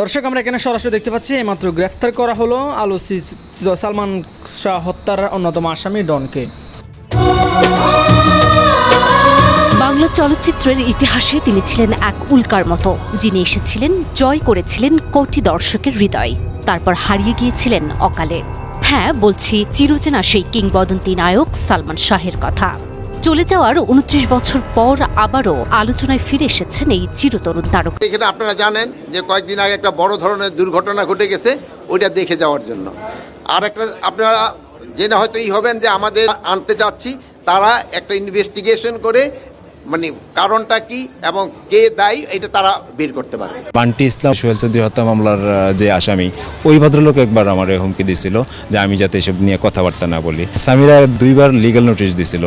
দর্শক, আমরা এখানে সরাসরি দেখতে পাচ্ছি, এইমাত্র গ্রেফতার করা হলো আলোচিত সালমান শাহ হত্যার অন্যতম আসামি ডনকে। বাংলা চলচ্চিত্রের ইতিহাসে তিনি ছিলেন এক উল্কার মতো, যিনি এসেছিলেন, জয় করেছিলেন কোটি দর্শকের হৃদয়। তারপর হারিয়ে গিয়েছিলেন অকালে। হ্যাঁ বলছি, চিরচেনা সেই কিংবদন্তি নায়ক সালমান শাহের কথা। চলে যাওয়ার উনত্রিশ বছর পর আবারও আলোচনায় ফিরে এসেছেন এই চিরতরুণ তারকা। এখানে আপনারা জানেন যে কয়েকদিন আগে একটা বড় ধরনের দুর্ঘটনা ঘটে গেছে, ওইটা দেখে যাওয়ার জন্য। আর একটা, আপনারা জেনে হয়তো এই হবেন যে আমাদের আনতে যাচ্ছি তারা একটা ইনভেস্টিগেশন করে মানে কারণটা কি এবং কে দায়ী এটা তারা বের করতে পারে বান্টি ইসলাম সোহেল চৌধুরী হত্যা মামলার যে আসামি ওই ভদ্রলোক একবার আমার হুমকি দিছিল যে আমি যাতে এসব নিয়ে কথাবার্তা না বলি। সামিরা দুইবার লিগ্যাল নোটিশ দিছিল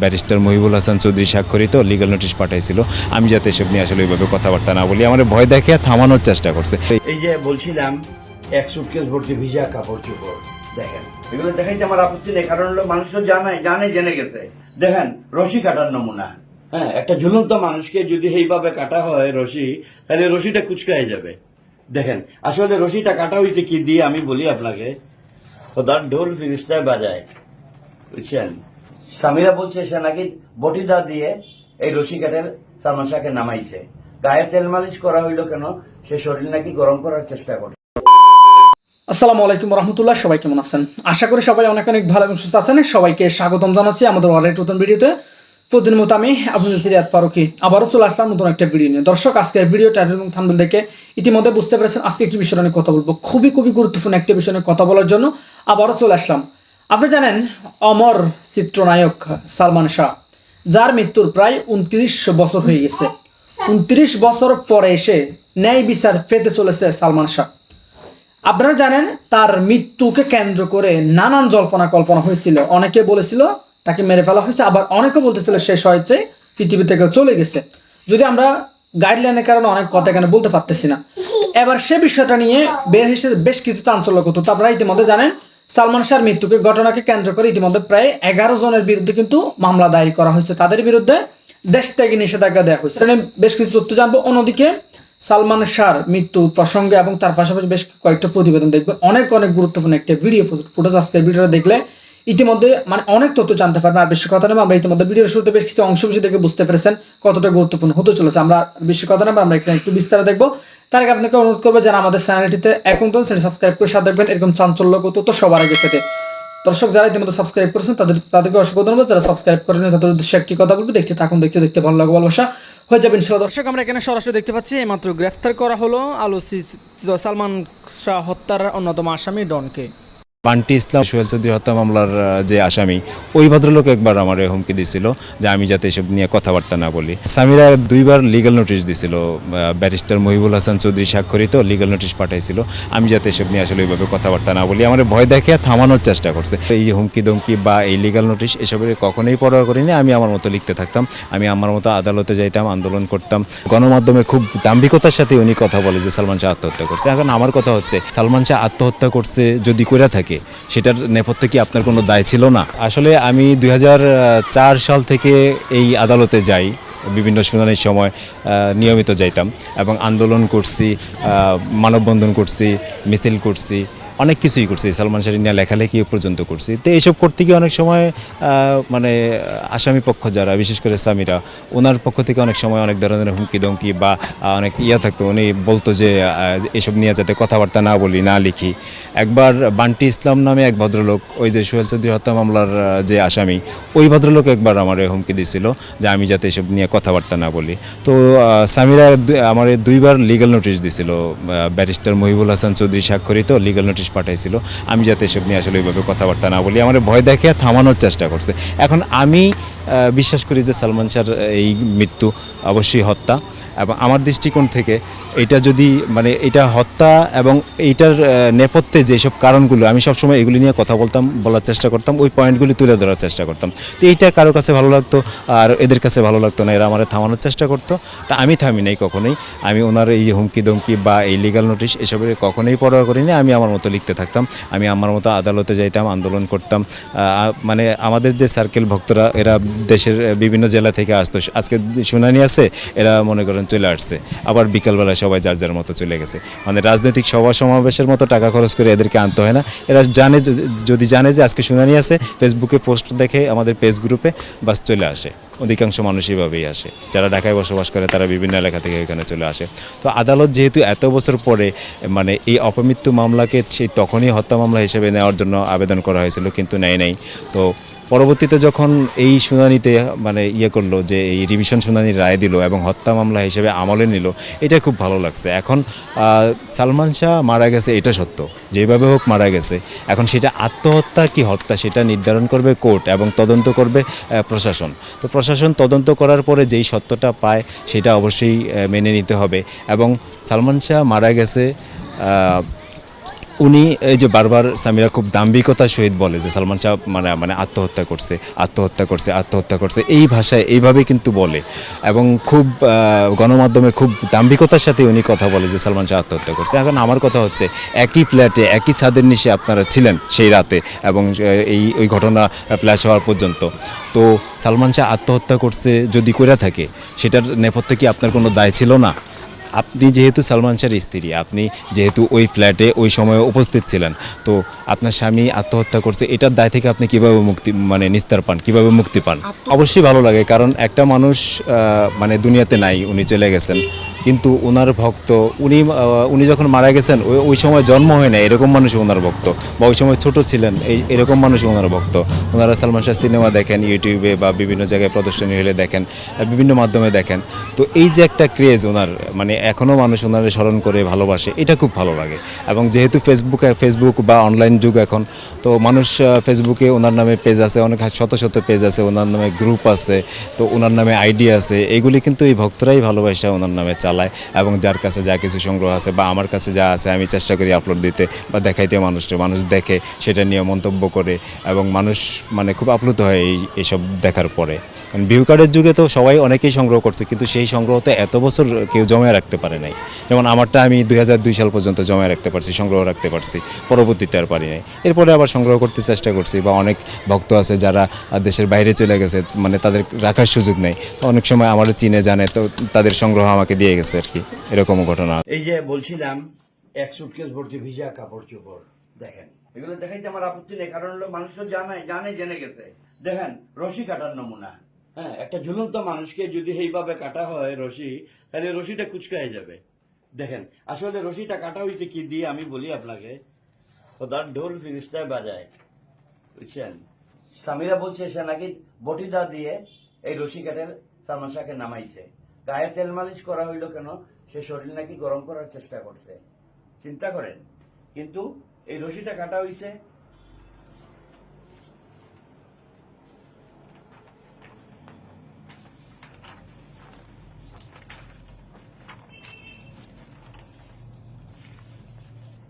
ব্যারিস্টার মহিবুল হাসান চৌধুরী স্বাক্ষরিত লিগ্যাল নোটিশ পাঠাইছিল আমি যাতে এসব নিয়ে আসলে ওইভাবে কথাবার্তা না বলি। আমার ভয় দেখে থামানোর চেষ্টা করছে। এই যে বলছিলাম এক সুটকেস ভর্তি ভিজা কাপড় চোপড় দেখেন। এগুলো দেখাইতে আমার আপত্তি নেই কারণ হলো মানুষ তো জানে জানে জেনে গেছে। দেখেন রশি কাটার নমুনা। হ্যাঁ একটা ঝুলন্ত মানুষকে যদি এইভাবে কাটা হয় রশি, তাহলে রশিটা কুচকায় যাবে। দেখেন, আসলে রশিটা কাটা হয়েছে কি দিয়ে আমি বলি আপনাকে। খোদার ঢোল ফিরিস্তায় বাজায়। বুঝছেন? স্বামীরা বলছে, সে নাকি বটিদা দিয়ে এই রশি কাটের সালমান শাহকে নামাইছে। গায়ে তেল মালিশ করা হইল কেন? সে শরীর নাকি গরম করার চেষ্টা করছে। আসসালামু আলাইকুম রহমতুল্লাহ সবাই কেমন আছেন? আশা করি সবাই অনেক অনেক ভালো এবং সুস্থ আছেন। সবাইকে স্বাগতম জানাচ্ছি আমাদের অনেক নতুন ভিডিওতে। প্রতিদিন মতো আমি আপনাদের সিরিয়াত ফারুকি আবারও চলে আসলাম নতুন একটা ভিডিও নিয়ে। দর্শক, আজকের ভিডিও টাইটেল এবং থাম্বনেল দেখে ইতিমধ্যে বুঝতে পেরেছেন আজকে একটি বিষয় নিয়ে কথা বলব। খুবই খুবই গুরুত্বপূর্ণ একটি বিষয় নিয়ে কথা বলার জন্য আবারও চলে আসলাম। আপনি জানেন, অমর চিত্রনায়ক সালমান শাহ, যার মৃত্যুর প্রায় উনত্রিশ বছর হয়ে গেছে। উনত্রিশ বছর পরে এসে ন্যায় বিচার পেতে চলেছে সালমান শাহ। আপনারা জানেন, তার মৃত্যুকে কেন্দ্র করে নানান জল্পনা কল্পনা হয়েছিল। অনেকে বলেছিল তাকে মেরে ফেলা হয়েছে। আবার অনেকে বলতেছিল শেষ হয়েছে পৃথিবী থেকে চলে গেছে। যদি আমরা গাইডলাইনের কারণে অনেক কথা এখানে বলতে পারতেছি না। এবার সে বিষয়টা নিয়ে বের হিসেবে বেশ কিছু চাঞ্চল্য করতো আপনারা ইতিমধ্যে জানেন, সালমান শাহর মৃত্যুকে ঘটনাকে কেন্দ্র করে ইতিমধ্যে প্রায় এগারো জনের বিরুদ্ধে কিন্তু মামলা দায়ের করা হয়েছে। তাদের বিরুদ্ধে দেশ থেকে নিষেধাজ্ঞা দেওয়া হয়েছে। এখানে বেশ কিছু তথ্য জানব। অন্যদিকে সালমান শাহর মৃত্যু প্রসঙ্গে এবং তার পাশাপাশি বেশ কয়েকটা প্রতিবেদন দেখবে। অনেক অনেক গুরুত্বপূর্ণ একটা ভিডিও ফুটেজ আজকের ভিডিওটা দেখলে ইতিমধ্যে মানে অনেক তথ্য জানতে পারবেন আর বেশি কথা নেই আমরা ইতিমধ্যে ভিডিওর শুরুতে বেশ কিছু অংশ বেশি দেখে বুঝতে পেরেছেন কতটা গুরুত্বপূর্ণ হতে চলেছে। আমরা বেশি কথা নেই আমরা এখানে একটু বিস্তারে দেখব। তার আগে আপনাকে অনুরোধ করব, যারা আমাদের চ্যানেলটিতে এখন তো চ্যানেল সাবস্ক্রাইব করে সাথে দেখবেন এরকম চাঞ্চল্য তো সবার আগে পেতে। দর্শক, যারা ইতিমধ্যে সাবস্ক্রাইব করেছেন, তাদের, তাদেরকে অসংখ্য ধন্যবাদ। যারা সাবস্ক্রাইব করেন তাদের উদ্দেশ্যে একটি কথা বলব, দেখতে থাকুন, দেখতে দেখতে ভালো লাগবে, ভালোবাসা হয়ে যাবে ইনশাল্লাহ দর্শক, আমরা এখানে সরাসরি দেখতে পাচ্ছি, এইমাত্র গ্রেফতার করা হলো আলোচিত সালমান শাহ হত্যার অন্যতম আসামি ডনকে। বান্টি ইসলাম, সোহেল চৌধুরী হত্যা মামলার যে আসামি, ওই ভদ্রলোক একবার আমার হুমকি দিছিল যে আমি যাতে এসব নিয়ে কথাবার্তা না বলি। সামিরা দুইবার লিগ্যাল নোটিশ দিছিল ব্যারিস্টার মহিবুল হাসান চৌধুরী স্বাক্ষরিত লিগ্যাল নোটিশ পাঠাইছিল, আমি যাতে এসব নিয়ে আসলে ওইভাবে কথাবার্তা না বলি। আমার ভয় দেখে থামানোর চেষ্টা করছে। এই হুমকি দমকি বা এই লিগাল নোটিশ এসবের কখনোই পরোয়া করিনি। আমি আমার মতো লিখতে থাকতাম, আমি আমার মতো আদালতে যাইতাম, আন্দোলন করতাম। গণমাধ্যমে খুব দাম্ভিকতার সাথে উনি কথা বলে যে সালমান শাহ আত্মহত্যা করছে। এখন আমার কথা হচ্ছে, সালমান শাহ আত্মহত্যা করছে যদি করে থাকে সেটার নেপথ্যে কি আপনার কোনো দায় ছিল না? আসলে আমি দু হাজার চার সাল থেকে এই আদালতে যাই, বিভিন্ন শুনানির সময় নিয়মিত যাইতাম এবং আন্দোলন করছি মানববন্ধন করছি, মিছিল করছি অনেক কিছুই করছি, সালমান শাহ নিয়ে লেখালেখি পর্যন্ত করছি। তো এইসব করতে গিয়ে অনেক সময় মানে আসামি পক্ষ যারা, বিশেষ করে সামিরা, ওনার পক্ষ থেকে অনেক সময় অনেক ধরনের হুমকি দমকি বা অনেক ইয়া থাকতো। উনি বলতো যে এসব নিয়ে যাতে কথাবার্তা না বলি, না লিখি। একবার বান্টি ইসলাম নামে এক ভদ্রলোক, ওই যে সোহেল চৌধুরী হত্যা মামলার যে আসামি, ওই ভদ্রলোক একবার আমার হুমকি দিছিল যে, আমি যাতে এসব নিয়ে কথাবার্তা না বলি। তো দু- আমার দুইবার লিগ্যাল নোটিশ দিছিল ব্যারিস্টার মহিবুল হাসান চৌধুরী স্বাক্ষরিত লিগাল নোটিশ পাঠাইছিল, আমি যাতে এসব নিয়ে আসলে ওইভাবে কথাবার্তা না বলি। আমার ভয় দেখে থামানোর চেষ্টা করছে। এখন আমি বিশ্বাস করি যে সালমান শাহর এই মৃত্যু অবশ্যই হত্যা। এবং আমার দৃষ্টিকোণ থেকে এটা যদি মানে এটা হত্যা এবং এইটার নেপথ্যে যেসব কারণগুলো, আমি সবসময় এগুলি নিয়ে কথা বলতাম, বলার চেষ্টা করতাম, ওই পয়েন্টগুলি তুলে ধরার চেষ্টা করতাম। তো এইটা কারও কাছে ভালো লাগতো আর এদের কাছে ভালো লাগতো না, এরা আমার থামানোর চেষ্টা করতো। তা আমি থামি নাই কখনোই। আমি ওনার এই হুমকি দমকি বা এই লিগাল নোটিশ এসবের কখনোই পরোয়া করিনি আমি আমার মতো লিখতে থাকতাম, আমি আমার মতো আদালতে যাইতাম, আন্দোলন করতাম। মানে আমাদের যে সার্কেল ভক্তরা, এরা দেশের বিভিন্ন জেলা থেকে আসতো। আজকে শুনানি আছে, এরা মনে করেন চলে আসছে। আবার বিকালবেলা সবাই যার যার মতো চলে গেছে। মানে রাজনৈতিক সভা সমাবেশের মতো টাকা খরচ করে এদেরকে আনতে হয় না। এরা জানে যদি জানে যে আজকে শুনানি আছে ফেসবুকে পোস্ট দেখে আমাদের পেজ গ্রুপে বাস চলে আসে। অধিকাংশ মানুষ এইভাবেই আসে। যারা ঢাকায় বসবাস করে, তারা বিভিন্ন এলাকা থেকে এখানে চলে আসে। তো আদালত যেহেতু এত বছর পরে মানে এই অপমৃত্যু মামলাকে সেই তখনই হত্যা মামলা হিসেবে নেওয়ার জন্য আবেদন করা হয়েছিল, কিন্তু নেয় নাই। তো পরবর্তীতে যখন এই শুনানিতে মানে ইয়ে করল যে এই রিভিশন শুনানির রায় দিল এবং হত্যা মামলা হিসেবে আমলে নিল, এটা খুব ভালো লাগছে। এখন সালমান শাহ মারা গেছে, এটা সত্য। যেভাবে হোক মারা গেছে। এখন সেটা আত্মহত্যা কি হত্যা সেটা নির্ধারণ করবে কোর্ট এবং তদন্ত করবে প্রশাসন। তো প্রশাসন তদন্ত করার পরে যেই সত্যটা পায়, সেটা অবশ্যই মেনে নিতে হবে। এবং সালমান শাহ মারা গেছে উনি, এই যে বারবার সামিরা খুব দাম্ভিকতার সহিত বলে যে সালমান শাহ মানে মানে আত্মহত্যা করছে আত্মহত্যা করছে আত্মহত্যা করছে, এই ভাষায় এইভাবে কিন্তু বলে। এবং খুব গণমাধ্যমে খুব দাম্ভিকতার সাথে উনি কথা বলে যে সালমান শাহ আত্মহত্যা করছে। এখন আমার কথা হচ্ছে, একই ফ্ল্যাটে একই ছাদের নিচে আপনারা ছিলেন সেই রাতে এবং এই, ওই ঘটনা ফ্ল্যাশ হওয়ার পর্যন্ত। তো সালমান শাহ আত্মহত্যা করছে যদি করে থাকে, সেটার নেপথ্যে কি আপনার কোনো দায় ছিল না? আপনি যেহেতু সালমান শাহের স্ত্রী আপনি যেহেতু ওই ফ্ল্যাটে ওই সময়ে উপস্থিত ছিলেন তো আপনার স্বামী আত্মহত্যা করছে এটার দায় থেকে আপনি কীভাবে মুক্তি মানে নিস্তার পান কীভাবে মুক্তি পান? অবশ্যই ভালো লাগে কারণ একটা মানুষ আহ, মানে দুনিয়াতে নাই উনি চলে গেছেন। কিন্তু ওনার ভক্ত, উনি উনি যখন মারা গেছেন, ওই ওই সময় জন্ম হয় না এরকম মানুষ ওনার ভক্ত। বা ওই সময় ছোট ছিলেন, এই, এরকম মানুষ ওনার ভক্ত। ওনারা সালমান শাহ সিনেমা দেখেন ইউটিউবে বা বিভিন্ন জায়গায় প্রদর্শনী হলে দেখেন বিভিন্ন মাধ্যমে দেখেন। তো এই যে একটা ক্রেজ ওনার মানে এখনও মানুষ ওনারা স্মরণ করে, ভালোবাসে, এটা খুব ভালো লাগে। এবং যেহেতু ফেসবুক ফেসবুক বা অনলাইন যুগ এখন, তো মানুষ ফেসবুকে ওনার নামে পেজ আছে, অনেক শত শত পেজ আছে ওনার নামে গ্রুপ আছে, তো ওনার নামে আইডি আছে, এগুলি কিন্তু এই ভক্তরাই ভালোবাসা ওনার নামে চালায় এবং যার কাছে যা কিছু সংগ্রহ আছে বা আমার কাছে যা আছে আমি চেষ্টা করি আপলোড দিতে বা দেখাইতে মানুষকে, মানুষ দেখে সেটা নিয়ে মন্তব্য করে এবং মানুষ মানে খুব আপ্লুত হয় এই, এসব দেখার পরে। ভিউ কার্ডের যুগে তো সবাই অনেকেই সংগ্রহ করছে, কিন্তু সেই সংগ্রহতে এত বছর কেউ জমায় রাখতে পারে নাই। যেমন আমারটা আমি দুই সাল পর্যন্ত জমায় রাখতে পারছি, সংগ্রহ রাখতে পারছি, পরবর্তীতে আর পারি নাই। এরপরে আবার সংগ্রহ করতে চেষ্টা করছি, বা অনেক ভক্ত আছে যারা দেশের বাইরে চলে গেছে মানে তাদের রাখার সুযোগ নেই। তো অনেক সময় আমারও চিনে জানে, তো তাদের সংগ্রহ আমাকে দিয়ে গেছে আর কি, এরকমও ঘটনা। এই যে বলছিলাম, এক সুটকেস ভর্তি ভিজা কাপড় চোপড়, দেখেন। এগুলো দেখাইতে আমার আপত্তি নেই, কারণ মানুষ তো জানে জানে জেনে গেছে। দেখেন, রশি কাটার নমুনা। হ্যাঁ একটা ঝুলন্ত মানুষকে যদি এইভাবে কাটা হয় রশি, তাহলে রশিটা কুচকায় যাবে। দেখেন, আসলে রশিটা কাটা হয়েছে কি দিয়ে আমি বলি আপনাকে। তার ঢোল ফিরিস্তায় বাজায়। বুঝছেন? স্বামীরা বলছে, সে নাকি বটিদা দিয়ে এই রশি কাটের তামাশাকে নামাইছে। গায়ে তেল মালিশ করা হইল কেন? সে শরীর নাকি গরম করার চেষ্টা করছে। চিন্তা করেন। কিন্তু এই রশিটা কাটা হইছে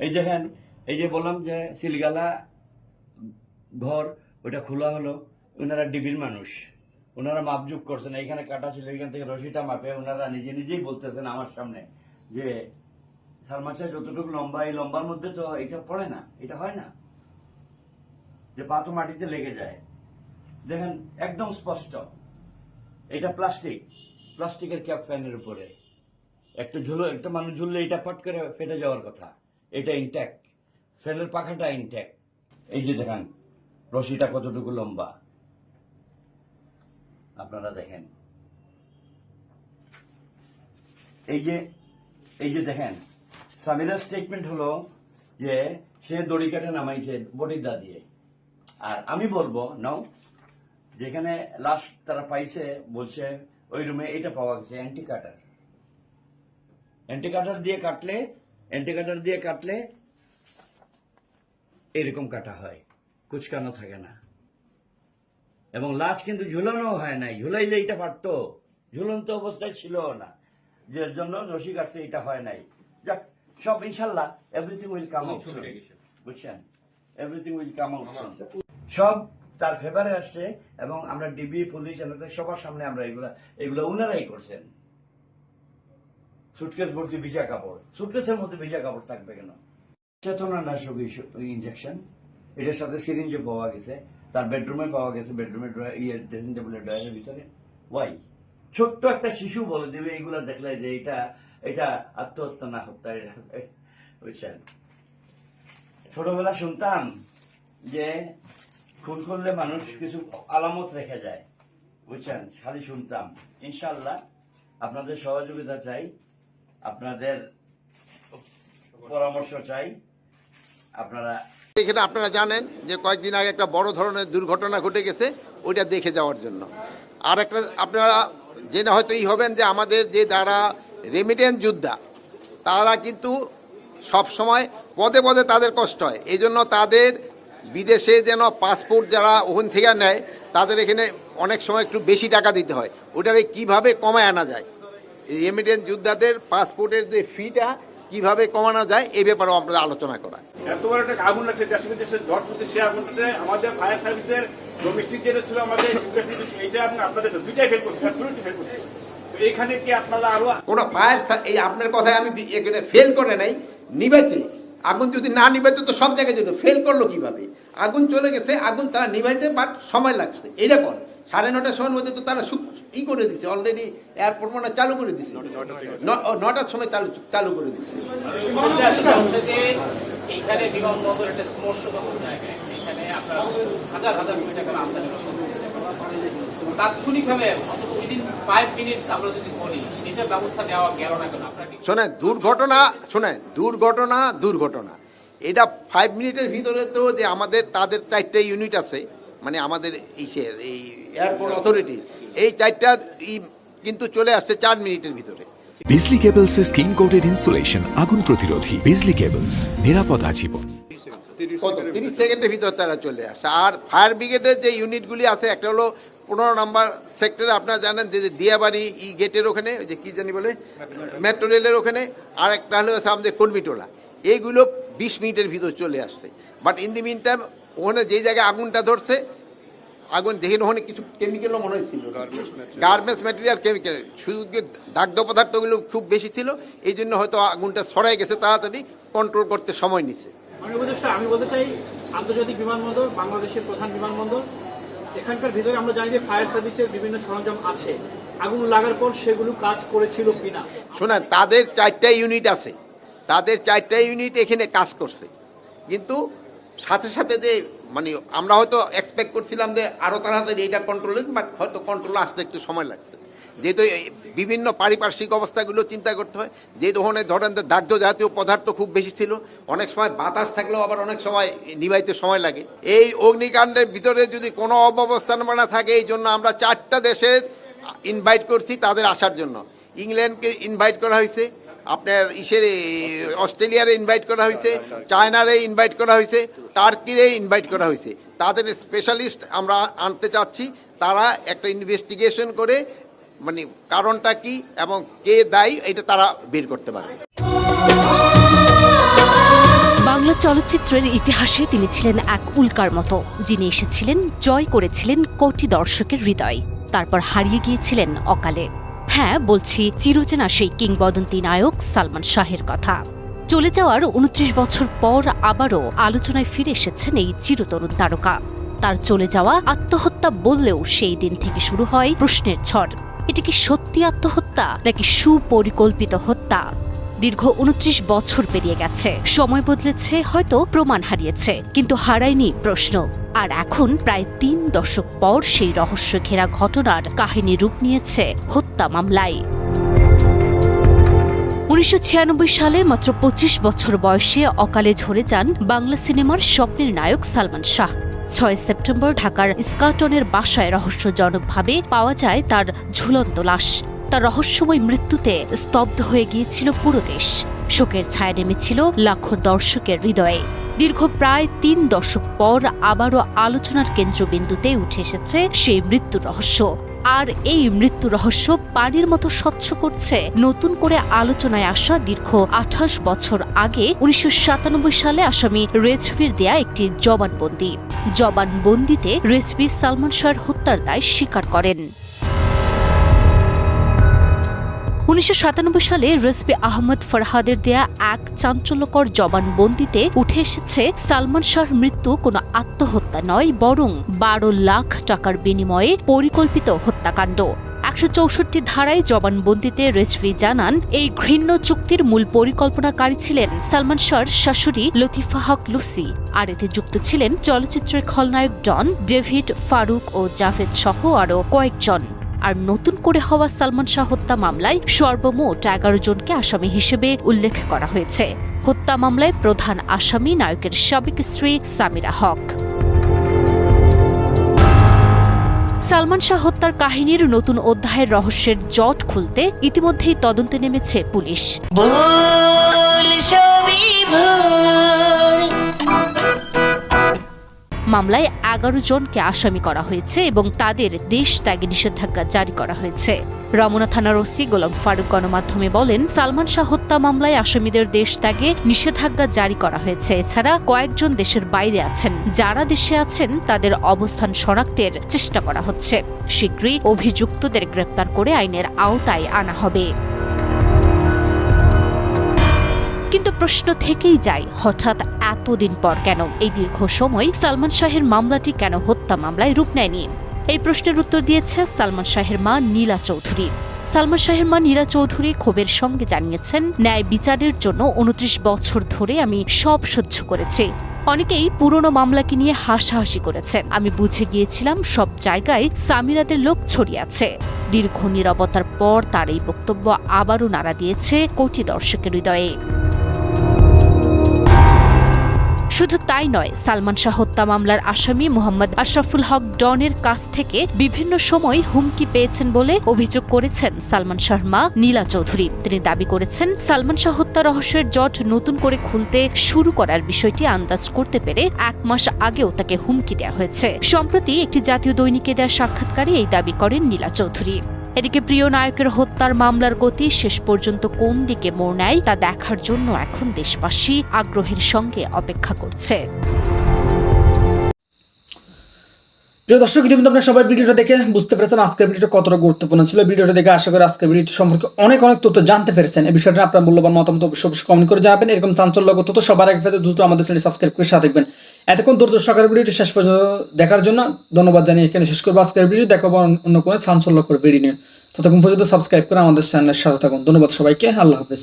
এই দেখেন এই যে বললাম যে সিলগালা ঘর ওটা খোলা হলো, ওনারা ডিবির মানুষ। ওনারা মাপজুপ করছেন। এইখানে কাটা ছিল এখান থেকে রশিটা মাপে ওনারা নিজে নিজেই বলতেছেন আমার সামনে যে সালমান শাহ যতটুকু লম্বা, এই লম্বার মধ্যে তো এটা পড়ে না, এটা হয় না। যে পা তো মাটিতে লেগে যায়। দেখেন, একদম স্পষ্ট। এটা প্লাস্টিক, প্লাস্টিকের ক্যাপ ফ্যানের উপরে। একটা ঝুলো, একটা মানুষ ঝুললে এটা ফট করে ফেটে যাওয়ার কথা। এটা ইনট্যাক্ট ফ্যানের পাখাটা ইনট্যাক্ট এই যে দেখেন, রশিটা কতটুকু লম্বা? আপনারা দেখেন। এই যে এই যে দেখেন, সামিরার স্টেটমেন্ট হলো যে সে দড়ি কাটে নামাইছে বটির দা দিয়ে। আর আমি বলব, নাও, যেখানে লাস্ট তারা পাইছে, বলছে, ওই রুমে এটা পাওয়া গেছে অ্যান্টি কাটার। অ্যান্টি কাটার দিয়ে কাটলে অ্যান্টি কাটার দিয়ে কাটলে এরকম কাটা হয়। কুচকানো থাকে না। এবং লাশ কিন্তু ঝুলানো হয় নাই। ঝুলাইলে এটা পারতো ঝুলন্ত অবস্থায় ছিল না। যে জন্য রশি কাটছে এটা হয় নাই। যাক, সব ইনশাল্লাহ এভরিথিং উইল কাম আউট বুঝছেন? এভরিথিং উইল কাম আউট সব তার ফেভারে আসছে এবং আমরা ডিবি পুলিশ সবার সামনে আমরা এগুলা, এগুলো উনারাই করছেন। সুটকেস ভর্তি ভিজা কাপড়। সুটকেসের মধ্যে ভিজা কাপড় থাকবে কেন? চেতনা নাশক ইঞ্জেকশন এটার সাথে সিরিঞ্জও পাওয়া গেছে, তার বেডরুমে পাওয়া গেছে বেডরুমের ইয়ে ড্রেসিং টেবিলের ড্রয়ারের ভিতরে। ওয়াই ছোট্ট একটা শিশু বলে দেবে, এইগুলা দেখলে যে এটা এটা আত্মহত্যা না হত্যা এটা বুঝছেন? ছোটবেলা শুনতাম যে খুন করলে মানুষ কিছু আলামত রেখে যায়। বুঝছেন? খালি শুনতাম। ইনশাল্লাহ আপনাদের সহযোগিতা চাই। আপনাদের পরামর্শ চাই। আপনারা এখানে আপনারা জানেন যে কয়েকদিন আগে একটা বড় ধরনের দুর্ঘটনা ঘটে গেছে, ওইটা দেখে যাওয়ার জন্য। আর একটা, আপনারা জেনে হয়তো এই হবেন যে আমাদের যে যারা রেমিটেন্স যোদ্ধা, তারা কিন্তু সব সময় পদে পদে তাদের কষ্ট হয়। এই জন্য তাদের বিদেশে যেন পাসপোর্ট যারা ওখান থেকে নেয়, তাদের এখানে অনেক সময় একটু বেশি টাকা দিতে হয়। ওটারে কীভাবে কমায় আনা যায়? রেমিটেন্স যোদ্ধাদের পাসপোর্টের যে ফিটা কীভাবে কমানো যায় এই ব্যাপারেও আপনারা আলোচনা করা। এত বড় একটা আগুন লাগছে দেশে ঝড় তুলছে সে আগুনটাতে আমাদের ফায়ার সার্ভিসের ডোমেস্টিক যেটা ছিল আমাদের এইটা আপনি আপনাদের দুইটাই ফেল করছে ফেল করছে। এইখানে কি আপনারা আরও কোনো ফায়ার এই আপনার কথায় আমি এখানে ফেল করে নাই নিভাইছে আগুন যদি না নিভাইতো তো সব জায়গায় যেত ফেল করল কীভাবে? আগুন চলে গেছে আগুন তারা নিভাইছে বাট সময় লাগছে। এরকম সাড়ে নটার সময়ের মধ্যে তো তারা ই করে দিছে অলরেডি এয়ারপোর্ট মানে চালু করে দিছে। ন- ও, নটার সময় চালু চালু করে দিছে। সমস্যা সেটা হচ্ছে যে এইখানে বিমানবন্দর একটা স্পর্শগত জায়গায় এখানে আপনার হাজার হাজার কোটি টাকার আমদানি তাৎক্ষণিকভাবে অন্তত উইদিন ফাইভ মিনিটস আমরা যদি বলি এটার ব্যবস্থা নেওয়া গেল না কেন? আপনার শোনেন দুর্ঘটনা শোনেন দুর্ঘটনা দুর্ঘটনা। এটা ফাইভ মিনিটের ভিতরে তো যে আমাদের তাদের চারটে ইউনিট আছে। মানে আমাদের ইসের এই এয়ারপোর্ট অথরিটি এই চারটা ই কিন্তু চলে আসছে চার মিনিটের ভিতরে। বিজলি কেবলসের স্কিন কোটেড ইনসুলেশন আগুন প্রতিরোধী বিজলি কেবলস নিরাপদ আজীবন। কত? তিরিশ সেকেন্ডের ভিতর তারা চলে আসে। আর ফায়ার ব্রিগেডের যে ইউনিটগুলি আছে একটা হলো পনেরো নম্বর সেক্টরে আপনারা জানেন যে যে দিয়াবাড়ি ই গেটের ওখানে ওই যে কি জানি বলে? মেট্রো রেলের ওখানে আর একটা হলো আমাদের কর্মীটোলা। এইগুলো বিশ মিনিটের ভিতর চলে আসছে। But in the mean time ওখানে যেই জায়গায় আগুনটা ধরছে আগুন যেখানে ওখানে কিছু কেমিক্যালও মনে হয়েছিল গার্মেন্টস ম্যাটেরিয়াল কেমিক্যাল শুধু যে দাগ্ধ পদার্থগুলো খুব বেশি ছিল এই জন্য হয়তো আগুনটা ছড়াই গেছে তাড়াতাড়ি কন্ট্রোল করতে সময় নিছে। উপদেষ্টা আমি বলতে চাই আন্তর্জাতিক বিমানবন্দর বাংলাদেশের প্রধান বিমানবন্দর এখানকার ভিতরে আমরা জানি যে ফায়ার সার্ভিসের বিভিন্ন সরঞ্জাম আছে। আগুন লাগার পর সেগুলো কাজ করেছিল কিনা? শোনেন তাদের চারটা ইউনিট আছে। তাদের চারটা ইউনিট এখানে কাজ করছে। কিন্তু সাথে সাথে যে মানে আমরা হয়তো এক্সপেক্ট করছিলাম যে আরও তাড়াতাড়ি এটা কন্ট্রোল হয়েছে বাট হয়তো কন্ট্রোল আসতে একটু সময় লাগছে। যেহেতু বিভিন্ন পারিপার্শ্বিক অবস্থাগুলো চিন্তা করতে হয় যে ধরনের, ধরেন দাহ্য জাতীয় পদার্থ খুব বেশি ছিল, অনেক সময় বাতাস থাকলেও আবার অনেক সময় নিবাইতে সময় লাগে। এই অগ্নিকাণ্ডের ভিতরে যদি কোনো অব্যবস্থাপনা থাকে, এই জন্য আমরা চারটা দেশের ইনভাইট করছি তাদের আসার জন্য। ইংল্যান্ডকে ইনভাইট করা হয়েছে আপনার ইসের অস্ট্রেলিয়ারে ইনভাইট করা হয়েছে, চায়নারে ইনভাইট করা হয়েছে, টার্কিরে ইনভাইট করা হয়েছে। তাদের স্পেশালিস্ট আমরা আনতে চাচ্ছি, তারা একটা ইনভেস্টিগেশন করে মানে কারণটা কি এবং কে দায়ী, এটা তারা বের করতে পারে বাংলা চলচ্চিত্রের ইতিহাসে তিনি ছিলেন এক উল্কার মতো, যিনি এসেছিলেন, জয় করেছিলেন কোটি দর্শকের হৃদয়, তারপর হারিয়ে গিয়েছিলেন অকালে। হ্যাঁ বলছি চিরচেনা সেই কিংবদন্তি নায়ক সালমান শাহের কথা। চলে যাওয়ার উনত্রিশ বছর পর আবারও আলোচনায় ফিরে এসেছেন এই চিরতরুণ তারকা। তার চলে যাওয়া আত্মহত্যা বললেও সেই দিন থেকে শুরু হয় প্রশ্নের ঝড়। এটি কি সত্যি আত্মহত্যা, নাকি সুপরিকল্পিত হত্যা? দীর্ঘ উনত্রিশ বছর পেরিয়ে গেছে। সময় বদলেছে, হয়তো প্রমাণ হারিয়েছে, কিন্তু হারায়নি প্রশ্ন। আর এখন প্রায় তিন দশক পর সেই রহস্য ঘেরা ঘটনার কাহিনী রূপ নিয়েছে হত্যা মামলায়। উনিশশো ছিয়ানব্বই সালে মাত্র পঁচিশ বছর বয়সে অকালে ঝরে যান বাংলা সিনেমার স্বপ্নের নায়ক সালমান শাহ। ছয় সেপ্টেম্বর ঢাকার স্কাটনের বাসায় রহস্যজনকভাবে পাওয়া যায় তার ঝুলন্ত লাশ। তার রহস্যময় মৃত্যুতে স্তব্ধ হয়ে গিয়েছিল পুরো দেশ। শোকের ছায়া নেমেছিল লাখো দর্শকের হৃদয়ে। দীর্ঘ প্রায় তিন দশক পর আবারও আলোচনার কেন্দ্রবিন্দুতে উঠে এসেছে সেই মৃত্যুর রহস্য। আর এই মৃত্যু রহস্য পানির মতো স্বচ্ছ করছে নতুন করে আলোচনায় আসা দীর্ঘ আঠাশ বছর আগে উনিশশো সাতানব্বই সালে আসামি রেজভির দেয়া একটি জবানবন্দি। জবানবন্দিতে রেজভি সালমান শাহর হত্যার দায় স্বীকার করেন। উনিশশো সাতানব্বই সালে রেসপি আহমদ ফরহাদের দেয়া এক চাঞ্চল্যকর জবানবন্দিতে উঠে এসেছে সালমান শাহর মৃত্যু কোনো আত্মহত্যা নয়, বরং বারো লাখ টাকার বিনিময়ে পরিকল্পিত হত্যাকাণ্ড। একশো চৌষট্টি ধারায় জবানবন্দিতে রেজভি জানান, এই ঘৃণ্য চুক্তির মূল পরিকল্পনাকারী ছিলেন সালমান শাহর শাশুড়ি লতিফা হক লুসি, আর এতে যুক্ত ছিলেন চলচ্চিত্রের খলনায়ক ডন ডেভিড ফারুক ও জাভেদ সহ আরও কয়েকজন। আর নতুন করে হওয়া সালমান শাহ হত্যা মামলায় সর্বমোট এগারো জনকে আসামি হিসেবে উল্লেখ করা হয়েছে। হত্যা মামলায় প্রধান আসামি নায়কের সাবেক স্ত্রী সামিরা হক। সালমান শাহ হত্যার কাহিনীর নতুন অধ্যায়ের রহস্যের জট খুলতে ইতিমধ্যেই তদন্তে নেমেছে পুলিশ। মামলায় এগারো জনকে আসামি করা হয়েছে এবং তাদের দেশ ত্যাগে নিষেধাজ্ঞা জারি করা হয়েছে। রমনা থানার ওসি গোলাম ফারুক গণমাধ্যমে বলেন, সালমান শাহ হত্যা মামলায় আসামিদের দেশ ত্যাগে নিষেধাজ্ঞা জারি করা হয়েছে। এছাড়া কয়েকজন দেশের বাইরে আছেন। যারা দেশে আছেন, তাদের অবস্থান শনাক্তের চেষ্টা করা হচ্ছে। শীঘ্রই অভিযুক্তদের গ্রেপ্তার করে আইনের আওতায় আনা হবে। কিন্তু প্রশ্ন থেকেই যায়, হঠাৎ এতদিন পর কেন? এই দীর্ঘ সময় সালমান শাহের মামলাটি কেন হত্যা মামলায় রূপ নেয়নি? এই প্রশ্নের উত্তর দিয়েছে সালমান শাহের মা নীলা চৌধুরী। সালমান শাহের মা নীলা চৌধুরী ক্ষোভের সঙ্গে জানিয়েছেন, ন্যায় বিচারের জন্য উনত্রিশ বছর ধরে আমি সব সহ্য করেছি। অনেকেই পুরনো মামলাকে নিয়ে হাসাহাসি করেছে। আমি বুঝে গিয়েছিলাম সব জায়গায় সামিরাদের লোক ছড়িয়ে আছে। দীর্ঘ নিরবতার পর তার এই বক্তব্য আবারও নাড়া দিয়েছে কোটি দর্শকের হৃদয়ে। শুধু তাই নয়, সালমান শাহ হত্যা মামলার আসামি মোহাম্মদ আশরাফুল হক ডনের কাছ থেকে বিভিন্ন সময় হুমকি পেয়েছেন বলে অভিযোগ করেছেন সালমান শাহর মা নীলা চৌধুরী। তিনি দাবি করেছেন, সালমান শাহ হত্যা রহস্যের জট নতুন করে খুলতে শুরু করার বিষয়টি আন্দাজ করতে পেরে এক মাস আগেও তাকে হুমকি দেওয়া হয়েছে। সম্প্রতি একটি জাতীয় দৈনিকে দেওয়া সাক্ষাৎকারে এই দাবি করেন নীলা চৌধুরী। এদিকে প্রিয় নায়কের হত্যার মামলার গতি শেষ পর্যন্ত কোন দিকে মোড় নেয় তা দেখার জন্য এখন দেশবাসী আগ্রহের সঙ্গে অপেক্ষা করছে। প্রিয় দর্শক, ইতিমধ্যে আপনারা সবাই ভিডিওটা দেখে বুঝতে পেরেছেন আজকের ভিডিওটা কতটা গুরুত্বপূর্ণ ছিল। ভিডিওটা দেখে আশা করি আজকের ভিডিওটি সম্পর্কে অনেক অনেক তথ্য জানতে পেরেছেন। এই বিষয়টা আপনার মূল্যবান মতামত অবশ্যই কমেন্ট করে জানাবেন। এরকম চাঞ্চল্যগত তথ্য সবার আগে পেতে দ্রুত আমাদের চ্যানেল সাবস্ক্রাইব করে সাথে দেখবেন এতক্ষণ ধৈর্য সকালের ভিডিওটি শেষ পর্যন্ত দেখার জন্য ধন্যবাদ জানিয়ে এখানে শেষ করব আজকের ভিডিও। দেখাবো অন্য কোনো চাঞ্চল্যকর ভিডিও নিয়ে। ততক্ষণ পর্যন্ত সাবস্ক্রাইব করে আমাদের চ্যানেলের সাথে থাকুন। ধন্যবাদ সবাইকে। আল্লাহ হাফেজ।